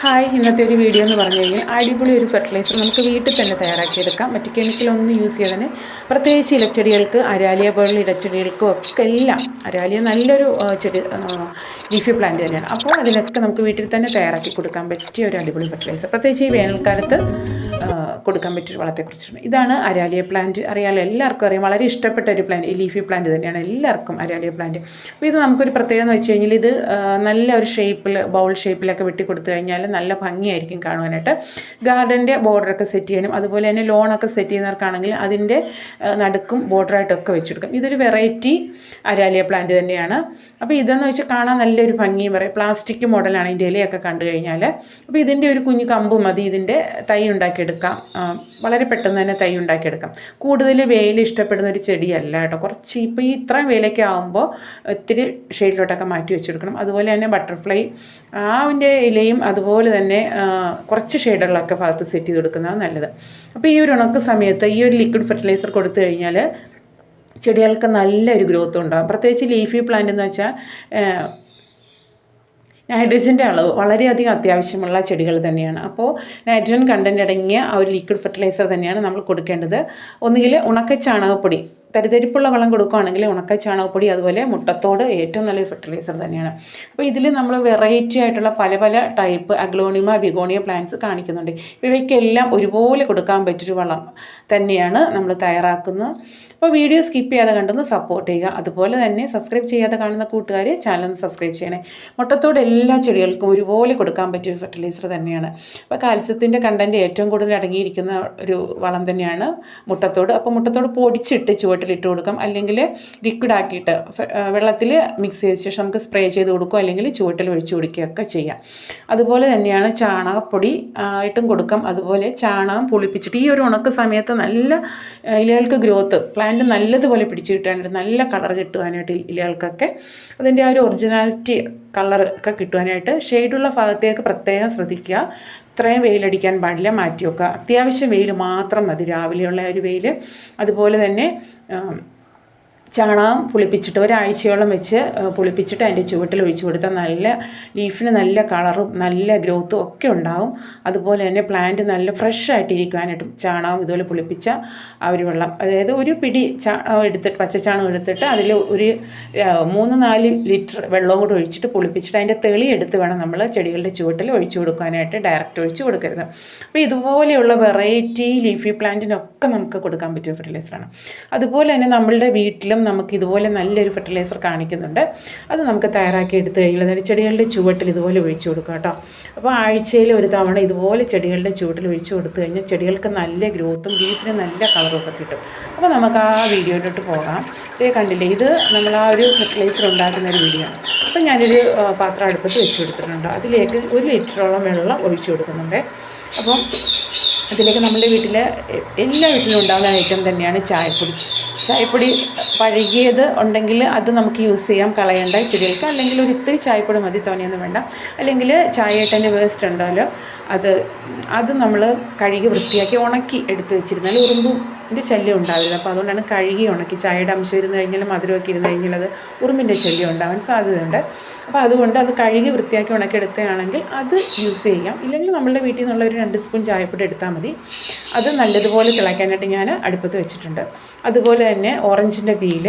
Hi ഇന്നത്തെ ഒരു video എന്ന് പറഞ്ഞു കഴിഞ്ഞാൽ അടിപൊളി ഒരു ഫെർട്ടിലൈസർ നമുക്ക് വീട്ടിൽ തന്നെ തയ്യാറാക്കിയെടുക്കാം. മറ്റ് കെമിക്കലൊന്നും യൂസ് ചെയ്തതിന് പ്രത്യേകിച്ച് ഇലച്ചെടികൾക്ക് അരാലിയ പോലുള്ള ഇലച്ചെടികൾക്കും ഒക്കെ എല്ലാം അരാലിയ നല്ലൊരു ചെടി ലീഫി പ്ലാന്റ് തന്നെയാണ്. അപ്പോൾ അതിനൊക്കെ നമുക്ക് വീട്ടിൽ തന്നെ തയ്യാറാക്കി കൊടുക്കാൻ പറ്റിയ ഒരു അടിപൊളി ഫെർട്ടിലൈസർ പ്രത്യേകിച്ച് ഈ വേനൽക്കാലത്ത് കൊടുക്കാൻ പറ്റിയ വളത്തെക്കുറിച്ചാണ് ഇതാണ് അരാലിയ പ്ലാന്റ് അറിയാലോ എല്ലാവർക്കും അറിയാം. വളരെ ഇഷ്ടപ്പെട്ട ഒരു പ്ലാന്റ് ലീഫി പ്ലാന്റ് തന്നെയാണ്. എല്ലാവർക്കും അരാലിയ പ്ലാന്റ് അപ്പോൾ ഇത് നമുക്കൊരു പ്രത്യേകത എന്ന് വെച്ച് കഴിഞ്ഞാൽ ഇത് നല്ല ഒരു ഷേപ്പിൽ ബൗൾ ഷേപ്പിലൊക്കെ വെട്ടി കൊടുത്തു കഴിഞ്ഞാൽ നല്ല ഭംഗിയായിരിക്കും കാണുവാനായിട്ട്. ഗാർഡന്റെ ബോർഡറൊക്കെ സെറ്റ് ചെയ്യാനും അതുപോലെ തന്നെ ലോണൊക്കെ സെറ്റ് ചെയ്യുന്നവർക്കാണെങ്കിൽ അതിന്റെ നടുക്കും ബോർഡറായിട്ടൊക്കെ വെച്ചെടുക്കും. ഇതൊരു വെറൈറ്റി അരാലിയ പ്ലാന്റ് തന്നെയാണ്. അപ്പോൾ ഇതെന്ന് വെച്ചാൽ കാണാൻ നല്ലൊരു ഭംഗിയും പറയും. പ്ലാസ്റ്റിക് മോഡലാണ് ഇതിന്റെ ഇലയൊക്കെ കണ്ടു കഴിഞ്ഞാൽ അപ്പോൾ ഇതിന്റെ ഒരു കുഞ്ഞു കമ്പ് മതി ഇതിന്റെ തൈ ഉണ്ടാക്കിയെടുക്കാം. വളരെ പെട്ടെന്ന് തന്നെ തൈ ഉണ്ടാക്കിയെടുക്കാം. കൂടുതൽ വെയിൽ ഇഷ്ടപ്പെടുന്ന ഒരു ചെടിയല്ല കേട്ടോ. കുറച്ച് ഇപ്പോൾ ഈ ഇത്രയും വെയിലൊക്കെ ആകുമ്പോൾ ഒത്തിരി ഷെയ്ഡിലോട്ടൊക്കെ മാറ്റി വെച്ചെടുക്കണം. അതുപോലെ തന്നെ ബട്ടർഫ്ലൈ ആവിന്റെ ഇലയും അതുപോലെ തന്നെ ആ, കുറച്ച് ഷെയ്ഡുകളൊക്കെ ഭാഗത്ത് സെറ്റ് ചെയ്ത് കൊടുക്കുന്നതാണ് നല്ലത്. അപ്പോൾ ഈ ഒരു ഉണക്ക സമയത്ത് ഈ ഒരു ലിക്വിഡ് ഫെർട്ടിലൈസർ കൊടുത്തു കഴിഞ്ഞാൽ ചെടികൾക്ക് നല്ലൊരു ഗ്രോത്ത് ഉണ്ടാകും പ്രത്യേകിച്ച് ലീഫി പ്ലാന്റ് എന്ന് വെച്ചാൽ നൈട്രജന്റെ അളവ് വളരെയധികം അത്യാവശ്യമുള്ള ചെടികൾ തന്നെയാണ്. അപ്പോൾ നൈട്രജൻ കണ്ടന്റ് അടങ്ങിയ ആ ഒരു ലിക്വിഡ് ഫെർട്ടിലൈസർ തന്നെയാണ് നമ്മൾ കൊടുക്കേണ്ടത്. ഒന്നുകിൽ ഉണക്ക ചാണകപ്പൊടി തരിതരിപ്പുള്ള വളം കൊടുക്കുകയാണെങ്കിൽ ഉണക്ക ചാണകപ്പൊടി അതുപോലെ മുട്ടത്തോട് ഏറ്റവും നല്ലൊരു ഫെർട്ടിലൈസർ തന്നെയാണ്. അപ്പോൾ ഇതിൽ നമ്മൾ വെറൈറ്റി ആയിട്ടുള്ള പല പല ടൈപ്പ് അഗ്ലോണിമ ബിഗോണിയ പ്ലാന്റ്സ് കാണിക്കുന്നുണ്ട്. ഇവയ്ക്കെല്ലാം ഒരുപോലെ കൊടുക്കാൻ പറ്റിയൊരു വളം തന്നെയാണ് നമ്മൾ തയ്യാറാക്കുന്നത്. അപ്പോൾ വീഡിയോ സ്കിപ്പ് ചെയ്യാതെ കണ്ടൊന്ന് സപ്പോർട്ട് ചെയ്യുക. അതുപോലെ തന്നെ സബ്സ്ക്രൈബ് ചെയ്യാതെ കാണുന്ന കൂട്ടുകാർ ചാനൽ സബ്സ്ക്രൈബ് ചെയ്യണേ. മുട്ടത്തോട് എല്ലാ ചെടികൾക്കും ഒരുപോലെ കൊടുക്കാൻ പറ്റിയ ഫെർട്ടിലൈസർ തന്നെയാണ്. അപ്പോൾ കാൽസ്യത്തിന്റെ കണ്ടന്റ് ഏറ്റവും കൂടുതൽ അടങ്ങിയിരിക്കുന്ന ഒരു വളം തന്നെയാണ് മുട്ടത്തോട്. അപ്പോൾ മുട്ടത്തോട് പൊടിച്ചിട്ട് ചുവട്ടിലിട്ട് കൊടുക്കാം. അല്ലെങ്കിൽ ലിക്വിഡ് ആക്കിയിട്ട് വെള്ളത്തിൽ മിക്സ് ചെയ്ത ശേഷം നമുക്ക് സ്പ്രേ ചെയ്ത് കൊടുക്കുക അല്ലെങ്കിൽ ചുവട്ടിൽ ഒഴിച്ചു കൊടുക്കുകയൊക്കെ ചെയ്യാം. അതുപോലെ തന്നെയാണ് ചാണകപ്പൊടി ആയിട്ടും കൊടുക്കാം. അതുപോലെ ചാണകം പുളിപ്പിച്ചിട്ട് ഈ ഒരു ഉണക്ക സമയത്ത് നല്ല ഇലകൾക്ക് ഗ്രോത്ത് പ്ലാന്റ് നല്ലതുപോലെ പിടിച്ച് കിട്ടാനായിട്ട് നല്ല കളർ കിട്ടുവാനായിട്ട് ഇലകൾക്കൊക്കെ അതിന്റെ ആ ഒരു ഒറിജിനാലിറ്റി കളർ ഒക്കെ കിട്ടുവാനായിട്ട് ഷെയ്ഡുള്ള ഭാഗത്തേക്ക് പ്രത്യേകം ശ്രദ്ധിക്കുക. ഇത്രയും വെയിലടിക്കാൻ പാടില്ല മാറ്റി വെക്കുക അത്യാവശ്യം വെയിൽ മാത്രം മതി. രാവിലെയുള്ള ഒരു വെയിൽ. അതുപോലെ തന്നെ ചാണകം പുളിപ്പിച്ചിട്ട് ഒരാഴ്ചയോളം വെച്ച് പുളിപ്പിച്ചിട്ട് അതിന്റെ ചുവട്ടിൽ ഒഴിച്ചു കൊടുത്താൽ നല്ല ലീഫിന് നല്ല കളറും നല്ല ഗ്രോത്തും ഒക്കെ ഉണ്ടാവും. അതുപോലെ തന്നെ പ്ലാന്റ് നല്ല ഫ്രഷ് ആയിട്ടിരിക്കാനായിട്ടും ചാണകം ഇതുപോലെ പുളിപ്പിച്ച ആ ഒരു വെള്ളം. അതായത് ഒരു പിടി ചാണകം എടുത്തിട്ട് പച്ചച്ചാണകം എടുത്തിട്ട് അതിൽ ഒരു മൂന്ന് നാല് ലിറ്റർ വെള്ളവും കൂടി ഒഴിച്ചിട്ട് പുളിപ്പിച്ചിട്ട് അതിന്റെ തെളി എടുത്ത് വേണം നമ്മൾ ചെടികളുടെ ചുവട്ടിൽ ഒഴിച്ചു കൊടുക്കാനായിട്ട് ഡയറക്റ്റ് ഒഴിച്ചു കൊടുക്കരുത്. അപ്പോൾ ഇതുപോലെയുള്ള വെറൈറ്റി ലീഫി പ്ലാന്റിനൊക്കെ നമുക്ക് കൊടുക്കാൻ പറ്റിയ ഫെർട്ടിലൈസറാണ്. അതുപോലെ തന്നെ നമ്മളുടെ വീട്ടിലും നമുക്ക് ഇതുപോലെ നല്ലൊരു ഫെർട്ടിലൈസർ കാണിക്കുന്നുണ്ട്. അത് നമുക്ക് തയ്യാറാക്കി എടുത്തു കഴിഞ്ഞാൽ ചെടികളുടെ ചുവട്ടിൽ ഇതുപോലെ ഒഴിച്ചു കൊടുക്കുക കേട്ടോ. അപ്പോൾ ആഴ്ചയിൽ ഒരു തവണ ഇതുപോലെ ചെടികളുടെ ചുവട്ടിൽ ഒഴിച്ചു കൊടുത്തു കഴിഞ്ഞാൽ ചെടികൾക്ക് നല്ല ഗ്രോത്തും ലീഫിന് നല്ല കളറും ഒക്കെ കിട്ടും. അപ്പോൾ നമുക്ക് ആ വീഡിയോയിലോട്ട് പോകാം. ഇതേ കണ്ടില്ലേ ഇത് നമ്മൾ ആ ഒരു ഫെർട്ടിലൈസർ ഉണ്ടാക്കുന്ന ഒരു വീഡിയോ ആണ്. അപ്പോൾ ഞാനൊരു പാത്രം അടുപ്പത്ത് വെച്ച് കൊടുത്തിട്ടുണ്ട്. അതിലേക്ക് ഒരു ലിറ്ററോളം വെള്ളം ഒഴിച്ചു കൊടുക്കുന്നുണ്ട്. അപ്പം അതിലേക്ക് നമ്മുടെ വീട്ടിൽ എല്ലാ വീട്ടിലും ഉണ്ടാകുന്ന ഐറ്റം തന്നെയാണ് ചായപ്പൊടി. ചായപ്പൊടി പഴകിയത് ഉണ്ടെങ്കിൽ അത് നമുക്ക് യൂസ് ചെയ്യാം. കളയണ്ട ചെടികൾക്ക് അല്ലെങ്കിൽ ഒരു ഇത്തിരി ചായപ്പൊടി മതി തോന്നിയൊന്നും വേണ്ട. അല്ലെങ്കിൽ ചായട്ടന്റെ വേസ്റ്റ് ഉണ്ടല്ലോ. അത് അത് നമ്മൾ കഴുകി വൃത്തിയാക്കി ഉണക്കി എടുത്ത് വെച്ചിരുന്നാൽ ഉറുമ്പിന്റെ ശല്യം ഉണ്ടാവില്ല. അപ്പോൾ അതുകൊണ്ടാണ് കഴുകി ഉണക്കി ചായയുടെ അംശം ഇരുന്ന് കഴിഞ്ഞാൽ മധുരമൊക്കെ ഇരുന്ന് കഴിഞ്ഞാൽ അത് ഉറുമ്പിന്റെ ശല്യം ഉണ്ടാവാൻ സാധ്യതയുണ്ട്. അപ്പോൾ അതുകൊണ്ട് അത് കഴുകി വൃത്തിയാക്കി ഉണക്കിയെടുത്തതാണെങ്കിൽ അത് യൂസ് ചെയ്യാം. ഇല്ലെങ്കിൽ നമ്മളുടെ വീട്ടിൽ നിന്നുള്ള ഒരു രണ്ട് സ്പൂൺ ചായപ്പൊടി എടുത്താൽ മതി. അത് നല്ലതുപോലെ തിളയ്ക്കാനായിട്ട് ഞാൻ അടുപ്പത്ത് വെച്ചിട്ടുണ്ട്. അതുപോലെ തന്നെ ഓറഞ്ചിന്റെ പീൽ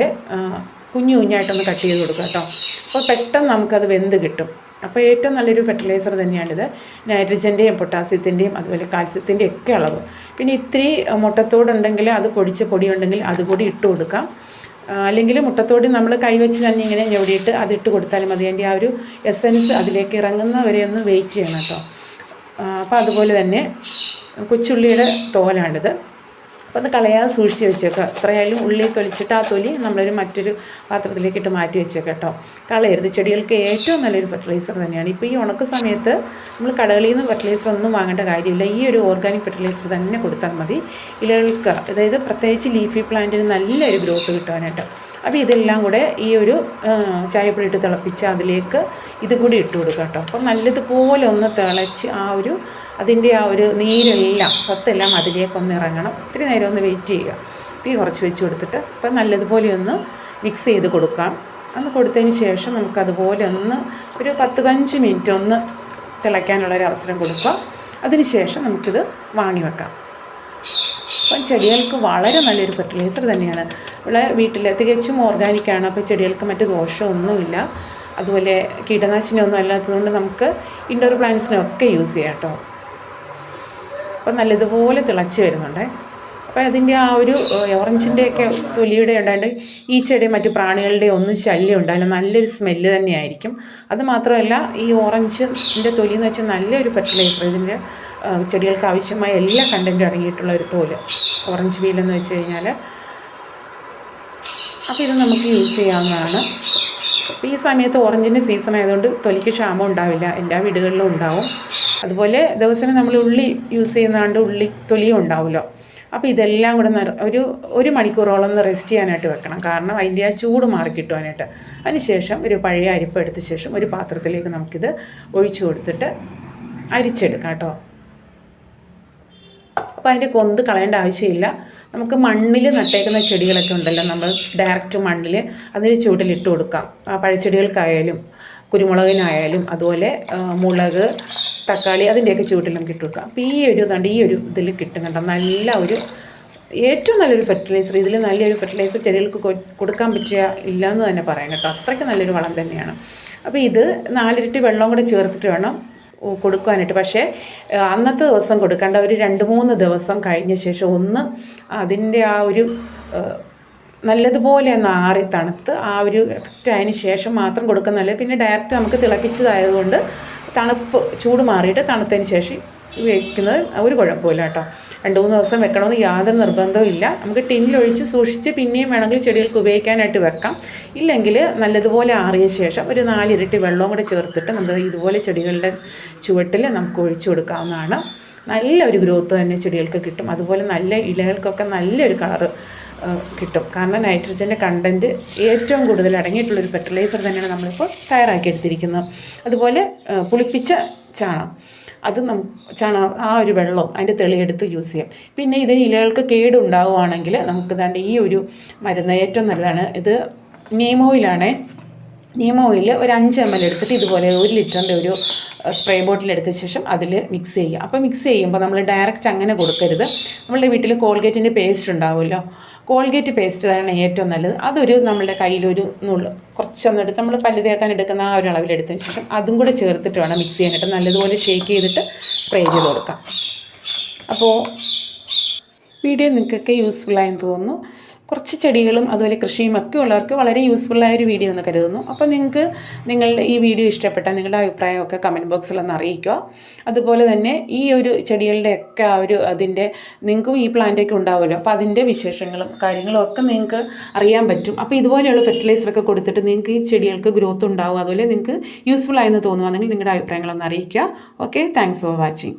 കുഞ്ഞു കുഞ്ഞായിട്ടൊന്ന് കട്ട് ചെയ്ത് കൊടുക്കുക കേട്ടോ. അപ്പോൾ പെട്ടെന്ന് നമുക്കത് വെന്ത് കിട്ടും. അപ്പോൾ ഏറ്റവും നല്ലൊരു ഫെർട്ടിലൈസർ തന്നെയാണിത്. നൈട്രജന്റെയും പൊട്ടാസ്യത്തിന്റെയും അതുപോലെ കാൽസ്യത്തിന്റെയും ഒക്കെ അളവ്. പിന്നെ ഇത്തിരി മുട്ടത്തോടുണ്ടെങ്കിൽ അത് പൊടിച്ച പൊടി ഉണ്ടെങ്കിൽ അതുകൂടി ഇട്ട് കൊടുക്കാം. അല്ലെങ്കിൽ മുട്ടത്തോട് നമ്മൾ കൈവച്ച് തന്നെ ഇങ്ങനെ ഞൊടിയിട്ട് അതിട്ട് കൊടുത്താലും മതി. അതിന്റെ ആ ഒരു എസൻസ് അതിലേക്ക് ഇറങ്ങുന്നവരെ ഒന്ന് വെയിറ്റ് ചെയ്യണം കേട്ടോ. അപ്പോൾ അതുപോലെ തന്നെ കൊച്ചുള്ളിയുടെ തോലാണിത്. അപ്പോൾ അത് കളയാതെ സൂക്ഷിച്ച് വെച്ചേക്കുക എത്രയായാലും ഉള്ളി തൊലിച്ചിട്ട് ആ തൊലി നമ്മളൊരു മറ്റൊരു പാത്രത്തിലേക്ക് ഇട്ട് മാറ്റി വെച്ചേക്കാം കേട്ടോ കളയരുത്. ചെടികൾക്ക് ഏറ്റവും നല്ലൊരു ഫെർട്ടിലൈസർ തന്നെയാണ്. ഇപ്പോൾ ഈ ഉണക്ക സമയത്ത് നമ്മൾ കടകളിൽ നിന്ന് ഫെർട്ടിലൈസർ ഒന്നും വാങ്ങേണ്ട കാര്യമില്ല. ഈ ഒരു ഓർഗാനിക് ഫെർട്ടിലൈസർ തന്നെ കൊടുത്താൽ മതി. ഇലകൾക്ക് അതായത് പ്രത്യേകിച്ച് ലീഫി പ്ലാന്റിന് നല്ലൊരു ഗ്രോത്ത് കിട്ടാനായിട്ട്. അപ്പോൾ ഇതെല്ലാം കൂടെ ഈ ഒരു ചായപ്പൊടി ഇട്ട് തിളപ്പിച്ച് അതിലേക്ക് ഇത് കൂടി ഇട്ട് കൊടുക്കുക കേട്ടോ. അപ്പം നല്ലതുപോലെ ഒന്ന് തിളച്ച് ആ ഒരു അതിന്റെ ആ ഒരു നീരെല്ലാം സത്തെല്ലാം അതിലേക്കൊന്ന് ഇറങ്ങണം. ഇത്തിരി നേരം ഒന്ന് വെയിറ്റ് ചെയ്യുക. തീ കുറച്ച് വെച്ച് കൊടുത്തിട്ട് അപ്പം നല്ലതുപോലെ ഒന്ന് മിക്സ് ചെയ്ത് കൊടുക്കാം. അന്ന് കൊടുത്തതിന് ശേഷം നമുക്കതുപോലെ ഒന്ന് ഒരു പത്ത് പതിനഞ്ച് മിനിറ്റ് ഒന്ന് തിളയ്ക്കാനുള്ളൊരു അവസരം കൊടുക്കുക അതിനുശേഷം നമുക്കിത് വാങ്ങി വെക്കാം. അപ്പം ചെടികൾക്ക് വളരെ നല്ലൊരു ഫെർട്ടിലൈസർ തന്നെയാണ്. ഇവിടെ വീട്ടിൽ തികച്ചും ഓർഗാനിക്കാണ് അപ്പോൾ ചെടികൾക്ക് മറ്റ് ദോഷമൊന്നുമില്ല. അതുപോലെ കീടനാശിനിയൊന്നും അല്ലാത്തതുകൊണ്ട് നമുക്ക് ഇൻഡോർ പ്ലാന്റ്സിനൊക്കെ യൂസ് ചെയ്യാം കേട്ടോ. അപ്പം നല്ലതുപോലെ തിളച്ച് വരുന്നുണ്ട്. അപ്പോൾ അതിന്റെ ആ ഒരു ഓറഞ്ചിന്റെയൊക്കെ തൊലിയുടെ ഉണ്ടായിട്ട് ഈ ചെടി മറ്റു പ്രാണികളുടെ ഒന്നും ശല്യം ഉണ്ടാവില്ല. നല്ലൊരു സ്മെല്ല് തന്നെയായിരിക്കും. അത് മാത്രമല്ല ഈ ഓറഞ്ചിന്റെ തൊലി എന്ന് വെച്ചാൽ നല്ലൊരു ഫെർട്ടിലൈസർ ഇതിന്റെ ചെടികൾക്ക് ആവശ്യമായ എല്ലാ കണ്ടന്റും അടങ്ങിയിട്ടുള്ള ഒരു തോൽ. ഓറഞ്ച് വീലെന്ന് വെച്ച് കഴിഞ്ഞാൽ അപ്പോൾ ഇത് നമുക്ക് യൂസ് ചെയ്യാവുന്നതാണ്. അപ്പോൾ ഈ സമയത്ത് ഓറഞ്ചിന്റെ സീസൺ ആയതുകൊണ്ട് തൊലിക്ക് ക്ഷാമം ഉണ്ടാവില്ല. എല്ലാ വീടുകളിലും ഉണ്ടാവും. അതുപോലെ ദിവസം നമ്മൾ ഉള്ളി യൂസ് ചെയ്യുന്നതുകൊണ്ട് ഉള്ളി തൊലിയും ഉണ്ടാവുമല്ലോ. അപ്പോൾ ഇതെല്ലാം കൂടെ ഒരു ഒരു മണിക്കൂറോളം ഒന്ന് റെസ്റ്റ് ചെയ്യാനായിട്ട് വെക്കണം. കാരണം അതിന്റെ ആ ചൂട് മാറി കിട്ടുവാനായിട്ട്. അതിനുശേഷം ഒരു പഴയ അരിപ്പ് എടുത്ത ശേഷം ഒരു പാത്രത്തിലേക്ക് നമുക്കിത് ഒഴിച്ചു കൊടുത്തിട്ട് അരിച്ചെടുക്കാം കേട്ടോ. അപ്പോൾ അതിന്റെ കൊന്ത് കളയേണ്ട ആവശ്യമില്ല. നമുക്ക് മണ്ണിൽ നട്ടേക്കുന്ന ചെടികളൊക്കെ ഉണ്ടല്ലോ നമ്മൾ ഡയറക്റ്റ് മണ്ണിൽ അതിന് ചുവട്ടിലിട്ട് കൊടുക്കാം. പഴച്ചെടികൾക്കായാലും കുരുമുളകിനായാലും അതുപോലെ മുളക് തക്കാളി അതിന്റെയൊക്കെ ചുവട്ടിൽ നമുക്ക് ഇട്ട് കൊടുക്കാം. അപ്പോൾ ഈ ഒരു ഇതാണ്ട് ഈ ഒരു ഇതിൽ കിട്ടുന്നുണ്ട്. നല്ല ഒരു ഏറ്റവും നല്ലൊരു ഫെർട്ടിലൈസർ ഇതിൽ നല്ലൊരു ഫെർട്ടിലൈസർ ചെടികൾക്ക് കൊടുക്കാൻ പറ്റിയ ഇല്ല എന്ന് തന്നെ പറയാം കേട്ടോ. അത്രയ്ക്ക് നല്ലൊരു വളം തന്നെയാണ്. അപ്പോൾ ഇത് നാലിരട്ടി വെള്ളം കൂടെ ചേർത്തിട്ട് വേണം കൊടുക്കാനായിട്ട് പക്ഷേ അന്നത്തെ ദിവസം കൊടുക്കേണ്ട ഒരു രണ്ട് മൂന്ന് ദിവസം കഴിഞ്ഞ ശേഷം ഒന്ന് അതിന്റെ ആ ഒരു നല്ലതുപോലെ ഒന്ന് ആറി തണുത്ത് ആ ഒരു എഫക്റ്റ് അതിന് ശേഷം മാത്രം കൊടുക്കുന്നതല്ല. പിന്നെ ഡയറക്റ്റ് നമുക്ക് തിളപ്പിച്ചതായതുകൊണ്ട് തണുപ്പ് ചൂട് മാറിയിട്ട് തണുത്തതിന് ശേഷം ഉപയോഗിക്കുന്നത് ഒരു കുഴപ്പമില്ല കേട്ടോ. രണ്ട് മൂന്ന് ദിവസം വെക്കണമെന്ന് യാതൊരു നിർബന്ധവും ഇല്ല. നമുക്ക് ടിന്നിലൊഴിച്ച് സൂക്ഷിച്ച് പിന്നെയും വേണമെങ്കിൽ ചെടികൾക്ക് ഉപയോഗിക്കാനായിട്ട് വെക്കാം. ഇല്ലെങ്കിൽ നല്ലതുപോലെ ആറിയ ശേഷം ഒരു നാലിരട്ടി വെള്ളവും കൂടെ ചേർത്തിട്ട് നമുക്ക് ഇതുപോലെ ചെടികളുടെ ചുവട്ടിൽ നമുക്ക് ഒഴിച്ചു കൊടുക്കാവുന്നതാണ്. നല്ലൊരു ഗ്രോത്ത് തന്നെ ചെടികൾക്ക് കിട്ടും. അതുപോലെ നല്ല ഇലകൾക്കൊക്കെ നല്ലൊരു കളറ് കിട്ടും. കാരണം നൈട്രജന്റെ കണ്ടന്റ് ഏറ്റവും കൂടുതൽ അടങ്ങിയിട്ടുള്ളൊരു ഫെർട്ടിലൈസർ തന്നെയാണ് നമ്മളിപ്പോൾ തയ്യാറാക്കി എടുത്തിരിക്കുന്നത് അതുപോലെ പുളിപ്പിച്ച ചാണം അത് നം ചണ ആ ഒരു വെള്ളവും അതിന്റെ തെളിയെടുത്ത് യൂസ് ചെയ്യാം. പിന്നെ ഇതിന് ഇലകൾക്ക് കേടുണ്ടാവുകയാണെങ്കിൽ നമുക്ക് ദാണ്ട് ഈ ഒരു മരുന്ന് ഏറ്റവും നല്ലതാണ്. ഇത് നീമോയിലാണേ നീമോയിൽ ഒരു അഞ്ച് എം എൽ എടുത്തിട്ട് ഇതുപോലെ ഒരു ലിറ്ററിന്റെ ഒരു സ്പ്രേ ബോട്ടിൽ എടുത്ത ശേഷം അതിൽ മിക്സ് ചെയ്യുക. അപ്പോൾ മിക്സ് ചെയ്യുമ്പോൾ നമ്മൾ ഡയറക്റ്റ് അങ്ങനെ കൊടുക്കരുത്. നമ്മളുടെ വീട്ടിൽ കോൾഗേറ്റിന്റെ പേസ്റ്റ് ഉണ്ടാവുമല്ലോ. കോൾഗേറ്റ് പേസ്റ്റ് തന്നെയാണ് ഏറ്റവും നല്ലത്. അതൊരു നമ്മുടെ കയ്യിലൊരു നുള്ളു കുറച്ചൊന്നും എടുത്ത് നമ്മൾ പല്ല് തേക്കാൻ എടുക്കുന്ന ആ ഒരു അളവിലെടുത്തതിന് ശേഷം അതും കൂടെ ചേർത്തിട്ട് വേണം മിക്സ് ചെയ്യാനായിട്ട്. നല്ലതുപോലെ ഷേക്ക് ചെയ്തിട്ട് സ്പ്രേ ചെയ്ത് കൊടുക്കാം. അപ്പോൾ വീഡിയോ നിങ്ങൾക്കൊക്കെ യൂസ്ഫുള്ളായെന്ന് തോന്നുന്നു. കുറച്ച് ചെടികളും അതുപോലെ കൃഷിയും ഒക്കെ ഉള്ളവർക്ക് വളരെ യൂസ്ഫുള്ളായ ഒരു വീഡിയോ എന്ന് കരുതുന്നു. അപ്പോൾ നിങ്ങൾക്ക് നിങ്ങളുടെ ഈ വീഡിയോ ഇഷ്ടപ്പെട്ടാൽ നിങ്ങളുടെ അഭിപ്രായമൊക്കെ കമന്റ് ബോക്സിലൊന്ന് അറിയിക്കുക. അതുപോലെ തന്നെ ഈ ഒരു ചെടികളുടെയൊക്കെ ആ ഒരു അതിന്റെ നിങ്ങൾക്കും ഈ പ്ലാന്റൊക്കെ ഉണ്ടാവുമല്ലോ. അപ്പോൾ അതിന്റെ വിശേഷങ്ങളും കാര്യങ്ങളും ഒക്കെ നിങ്ങൾക്ക് അറിയാൻ പറ്റും. അപ്പോൾ ഇതുപോലെയുള്ള ഫെർട്ടിലൈസറൊക്കെ കൊടുത്തിട്ട് നിങ്ങൾക്ക് ഈ ചെടികൾക്ക് ഗ്രോത്ത് ഉണ്ടാവും. അതുപോലെ നിങ്ങൾക്ക് യൂസ്ഫുൾ ആയെന്ന് തോന്നുകയാണെങ്കിൽ നിങ്ങളുടെ അഭിപ്രായങ്ങളൊന്ന് അറിയിക്കുക. Okay thanks for watching